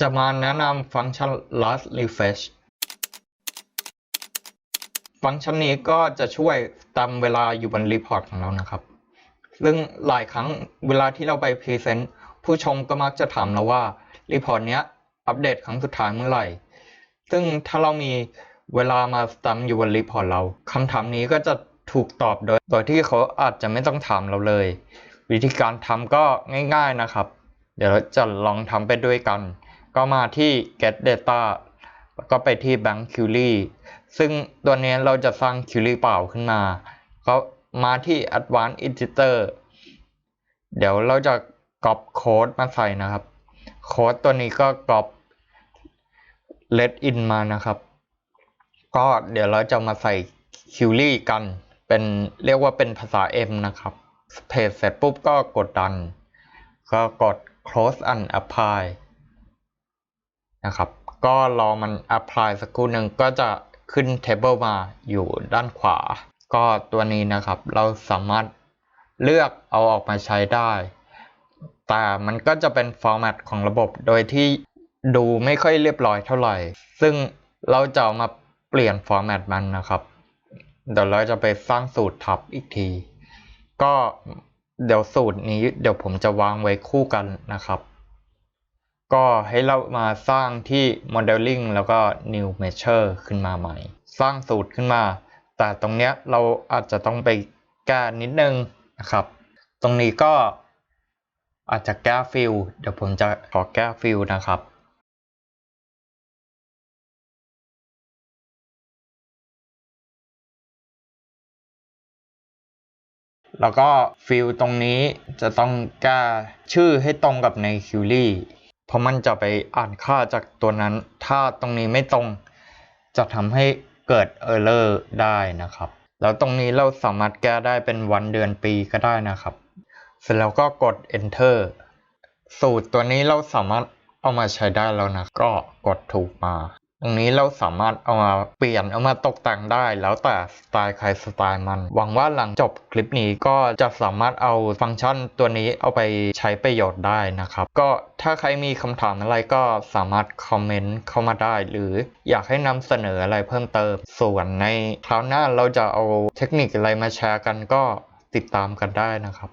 จะมาแนะนำฟังก์ชัน last refresh ฟังก์ชันนี้ก็จะช่วยตามเวลาอยู่บนรีพอร์ตของเรานะครับ ซึ่งหลายครั้งเวลาที่เราไปพรีเซนต์ผู้ชมก็มักจะถามเราว่ารีพอร์ตเนี้ยอัปเดตครั้งสุดท้ายเมื่อไหร่ ซึ่งถ้าเรามีเวลามาสตัมอยู่บนรีพอร์ตเราคำถามนี้ก็จะถูกตอบโดย โดยที่เขาอาจจะไม่ต้องถามเราเลย วิธีการทำก็ง่าย ๆนะครับ เดี๋ยวเราจะลองทำไปด้วยกัน ก็มาที่ get data ก็ไปที่ bank query ซึ่งตัวนี้เราจะสร้าง query เปล่าขึ้นมา ก็มาที่ advanced editor เดี๋ยวเราจะ copy โค้ดมาใส่นะครับ โค้ดตัวนี้ก็ copy let in มานะครับ ก็เดี๋ยวเราจะมาใส่ query กันเป็นเรียกว่าเป็นภาษา M นะครับเพจเสร็จปุ๊บก็กดดัน ก็กด close and apply นะครับ ก็รอมัน apply สักครู่หนึ่งก็จะขึ้น table มาอยู่ด้านขวา ก็ตัวนี้นะครับเราสามารถเลือกเอาออกมาใช้ได้ แต่มันก็จะเป็น format ของระบบโดยที่ดูไม่ค่อยเรียบร้อยเท่าไหร่ ซึ่งเราจะามาเปลี่ยน format มันนะครับ เดี๋ยวเราจะไปสร้างสูตรทับอีกที ก็เดี๋ยวสูตรนี้เดี๋ยวผมจะวางไว้คู่กันนะครับ ก็ให้เรามาสร้างที่ modeling แล้วก็ new measure ขึ้นมาใหม่ สร้างสูตรขึ้นมา แต่ตรงเนี้ยเราอาจจะต้องไปแก้นิดนึงนะครับ ตรงนี้ก็อาจจะแก้ฟิลเดี๋ยวผมจะขอแก้ฟิลนะครับแล้วก็ฟิลตรงนี้จะต้องแก้ชื่อให้ตรงกับใน query เพราะมันจะไปอ่านค่าจากตัวนั้น ถ้าตรงนี้ไม่ตรง จะทำให้เกิด error ได้นะครับ แล้วตรงนี้เราสามารถแก้ได้เป็นวันเดือนปีก็ได้นะครับ เสร็จแล้วก็กด enter สูตรตัวนี้เราสามารถเอามาใช้ได้แล้วนะ ก็กดถูกมา ตรงนี้เราสามารถเอามาเปลี่ยนเอามาตกแต่งได้ แล้วแต่สไตล์ใครสไตล์มัน หวังว่าหลังจบคลิปนี้ก็จะสามารถเอาฟังก์ชันตัวนี้เอาไปใช้ประโยชน์ได้นะครับ ก็ถ้าใครมีคำถามอะไรก็สามารถคอมเมนต์เข้ามาได้ หรืออยากให้นำเสนออะไรเพิ่มเติม ส่วนในคราวหน้าเราจะเอาเทคนิคอะไรมาแชร์กันก็ติดตามกันได้นะครับ